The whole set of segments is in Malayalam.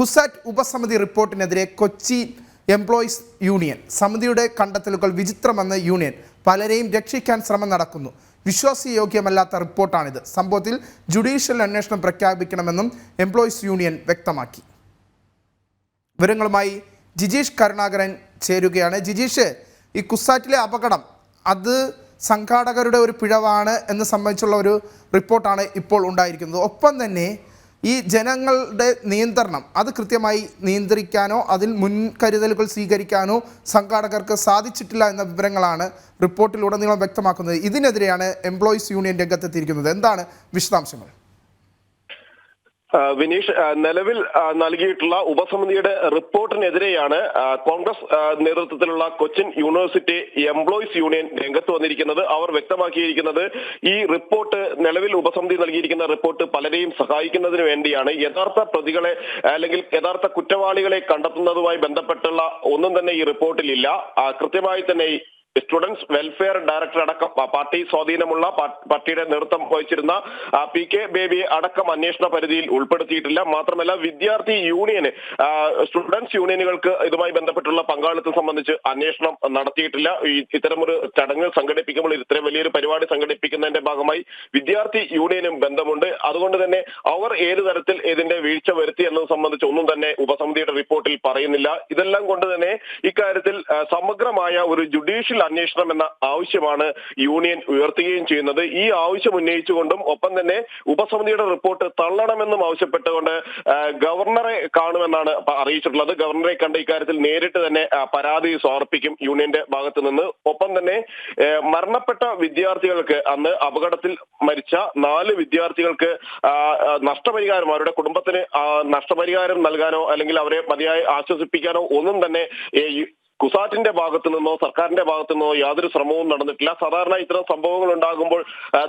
കുസാറ്റ് ഉപസമിതി റിപ്പോർട്ടിനെതിരെ കൊച്ചി എംപ്ലോയീസ് യൂണിയൻ. സമിതിയുടെ കണ്ടെത്തലുകൾ വിചിത്രമെന്ന് യൂണിയൻ. പലരെയും രക്ഷിക്കാൻ ശ്രമം നടക്കുന്നു. വിശ്വാസയോഗ്യമല്ലാത്ത റിപ്പോർട്ടാണിത്. സംഭവത്തിൽ ജുഡീഷ്യൽ അന്വേഷണം പ്രഖ്യാപിക്കണമെന്നും എംപ്ലോയീസ് യൂണിയൻ വ്യക്തമാക്കി. വിവരങ്ങളുമായി ജിജീഷ് കരുണാകരൻ ചേരുകയാണ്. ജിജീഷ് ഈ കുസാറ്റിലെ അപകടം അത് സംഘാടകരുടെ ഒരു പിഴവാണ് എന്ന് സംബന്ധിച്ചുള്ള ഒരു റിപ്പോർട്ടാണ് ഇപ്പോൾ ഉണ്ടായിരിക്കുന്നത്. ഒപ്പം തന്നെ ഈ ജനങ്ങളുടെ നിയന്ത്രണം അത് കൃത്യമായി നിയന്ത്രിക്കാനോ അതിൽ മുൻകരുതലുകൾ സ്വീകരിക്കാനോ സംഘാടകർക്ക് സാധിച്ചിട്ടില്ല എന്ന വിവരങ്ങളാണ് റിപ്പോർട്ടിലുടനീളം വ്യക്തമാക്കുന്നത്. ഇതിനെതിരെയാണ് എംപ്ലോയീസ് യൂണിയൻ രംഗത്തെത്തിയിരിക്കുന്നത്. എന്താണ് വിശദാംശങ്ങൾ? വിനീഷ് നിലവിൽ നൽകിയിട്ടുള്ള ഉപസമിതിയുടെ റിപ്പോർട്ടിനെതിരെയാണ് കോൺഗ്രസ് നേതൃത്വത്തിലുള്ള കൊച്ചിൻ യൂണിവേഴ്സിറ്റി എംപ്ലോയീസ് യൂണിയൻ രംഗത്ത് വന്നിരിക്കുന്നത്. അവർ വ്യക്തമാക്കിയിരിക്കുന്നത് ഈ റിപ്പോർട്ട് നിലവിൽ ഉപസമിതി നൽകിയിരിക്കുന്ന റിപ്പോർട്ട് പലരെയും സഹായിക്കുന്നതിന് വേണ്ടിയാണ്. യഥാർത്ഥ പ്രതികളെ അല്ലെങ്കിൽ യഥാർത്ഥ കുറ്റവാളികളെ കണ്ടെത്തുന്നതുമായി ബന്ധപ്പെട്ടുള്ള ഒന്നും തന്നെ ഈ റിപ്പോർട്ടിലില്ല. കൃത്യമായി തന്നെ സ്റ്റുഡൻസ് വെൽഫെയർ ഡയറക്ടർ അടക്കം പാർട്ടി സ്വാധീനമുള്ള പാർട്ടിയുടെ നേതൃത്വം വഹിച്ചിരുന്ന പി കെ ബേബിയെ അടക്കം അന്വേഷണ പരിധിയിൽ ഉൾപ്പെടുത്തിയിട്ടില്ല. മാത്രമല്ല വിദ്യാർത്ഥി യൂണിയന് സ്റ്റുഡൻസ് യൂണിയനുകൾക്ക് ഇതുമായി ബന്ധപ്പെട്ടുള്ള പങ്കാളിത്തം സംബന്ധിച്ച് അന്വേഷണം നടത്തിയിട്ടില്ല. ഇത്തരമൊരു ചടങ്ങ് സംഘടിപ്പിക്കുമ്പോൾ ഇത്രയും വലിയൊരു പരിപാടി സംഘടിപ്പിക്കുന്നതിന്റെ ഭാഗമായി വിദ്യാർത്ഥി യൂണിയനും ബന്ധമുണ്ട്. അതുകൊണ്ട് തന്നെ അവർ ഏത് തരത്തിൽ ഇതിന്റെ വീഴ്ച വരുത്തി എന്നത് സംബന്ധിച്ച് ഒന്നും തന്നെ ഉപസമിതിയുടെ റിപ്പോർട്ടിൽ പറയുന്നില്ല. ഇതെല്ലാം കൊണ്ട് തന്നെ ഇക്കാര്യത്തിൽ സമഗ്രമായ ഒരു ജുഡീഷ്യൽ അന്വേഷണം എന്ന ആവശ്യമാണ് യൂണിയൻ ഉയർത്തുകയും ചെയ്യുന്നത്. ഈ ആവശ്യം ഉന്നയിച്ചുകൊണ്ടും ഒപ്പം തന്നെ ഉപസമിതിയുടെ റിപ്പോർട്ട് തള്ളണമെന്നും ആവശ്യപ്പെട്ടുകൊണ്ട് ഗവർണറെ കാണുമെന്നാണ് അറിയിച്ചിട്ടുള്ളത്. ഗവർണറെ കണ്ട് ഇക്കാര്യത്തിൽ നേരിട്ട് തന്നെ പരാതി സമർപ്പിക്കും യൂണിയന്റെ ഭാഗത്ത് നിന്ന് ഒപ്പം തന്നെ മരണപ്പെട്ട വിദ്യാർത്ഥികൾക്ക് അന്ന് അപകടത്തിൽ മരിച്ച നാല് വിദ്യാർത്ഥികൾക്ക് നഷ്ടപരിഹാരം അവരുടെ കുടുംബത്തിന് നഷ്ടപരിഹാരം നൽകാനോ അല്ലെങ്കിൽ അവരെ മതിയായി ആശ്വസിപ്പിക്കാനോ ഒന്നും തന്നെ കുസാറ്റിന്റെ ഭാഗത്തു നിന്നോ സർക്കാരിന്റെ ഭാഗത്തു നിന്നോ യാതൊരു ശ്രമവും നടന്നിട്ടില്ല. സാധാരണ ഇത്തരം സംഭവങ്ങൾ ഉണ്ടാകുമ്പോൾ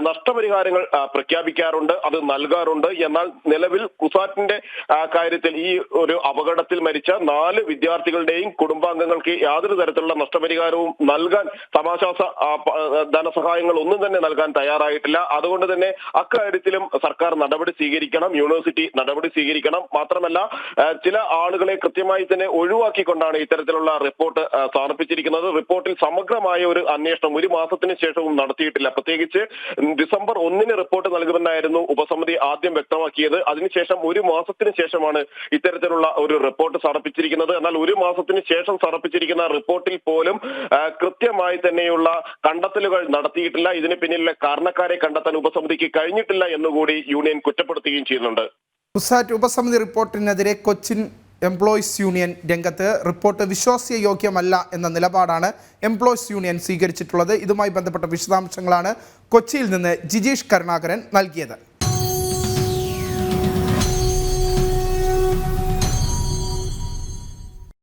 നഷ്ടപരിഹാരങ്ങൾ പ്രഖ്യാപിക്കാറുണ്ട് അത് നൽകാറുണ്ട്. എന്നാൽ നിലവിൽ കുസാറ്റിന്റെ കാര്യത്തിൽ ഈ ഒരു അപകടത്തിൽ മരിച്ച നാല് വിദ്യാർത്ഥികളുടെയും കുടുംബാംഗങ്ങൾക്ക് യാതൊരു തരത്തിലുള്ള നഷ്ടപരിഹാരവും നൽകാൻ സമാശ്വാസ ധനസഹായങ്ങൾ ഒന്നും തന്നെ നൽകാൻ തയ്യാറായിട്ടില്ല. അതുകൊണ്ട് തന്നെ അക്കാര്യത്തിലും സർക്കാർ നടപടി സ്വീകരിക്കണം യൂണിവേഴ്സിറ്റി നടപടി സ്വീകരിക്കണം. മാത്രമല്ല ചില ആളുകളെ കൃത്യമായി തന്നെ ഒഴിവാക്കിക്കൊണ്ടാണ് ഇത്തരത്തിലുള്ള റിപ്പോർട്ട് ആ, സമർപ്പിച്ചിരിക്കുന്നത് റിപ്പോർട്ടിൽ സമഗ്രമായ ഒരു അന്വേഷണം ഒരു മാസത്തിന് ശേഷവും നടത്തിയിട്ടില്ല. പ്രത്യേകിച്ച് ഡിസംബർ ഒന്നിന് റിപ്പോർട്ട് നൽകുമെന്നായിരുന്നു ഉപസമിതി ആദ്യം വ്യക്തമാക്കിയത്. അതിനുശേഷം ഒരു മാസത്തിന് ശേഷമാണ് ഇത്തരത്തിലുള്ള ഒരു റിപ്പോർട്ട് സമർപ്പിച്ചിരിക്കുന്നത്. എന്നാൽ ഒരു മാസത്തിന് ശേഷം സമർപ്പിച്ചിരിക്കുന്ന റിപ്പോർട്ടിൽ പോലും കൃത്യമായി തന്നെയുള്ള കണ്ടെത്തലുകൾ നടത്തിയിട്ടില്ല. ഇതിന് പിന്നിലെ കാരണക്കാരെ കണ്ടെത്താൻ ഉപസമിതിക്ക് കഴിഞ്ഞിട്ടില്ല എന്നുകൂടി യൂണിയൻ കുറ്റപ്പെടുത്തുകയും ചെയ്യുന്നുണ്ട്. ഉപസമിതി റിപ്പോർട്ടിനെതിരെ കൊച്ചിൻ എംപ്ലോയീസ് യൂണിയൻ രംഗത്ത് റിപ്പോർട്ട് വിശ്വാസ്യയോഗ്യമല്ല എന്ന നിലപാടാണ് എംപ്ലോയീസ് യൂണിയൻ സ്വീകരിച്ചിട്ടുള്ളത്. ഇതുമായി ബന്ധപ്പെട്ട വിശദാംശങ്ങളാണ് കൊച്ചിയിൽ നിന്ന് ജിജീഷ് കരുണാകരൻ നൽകിയത്.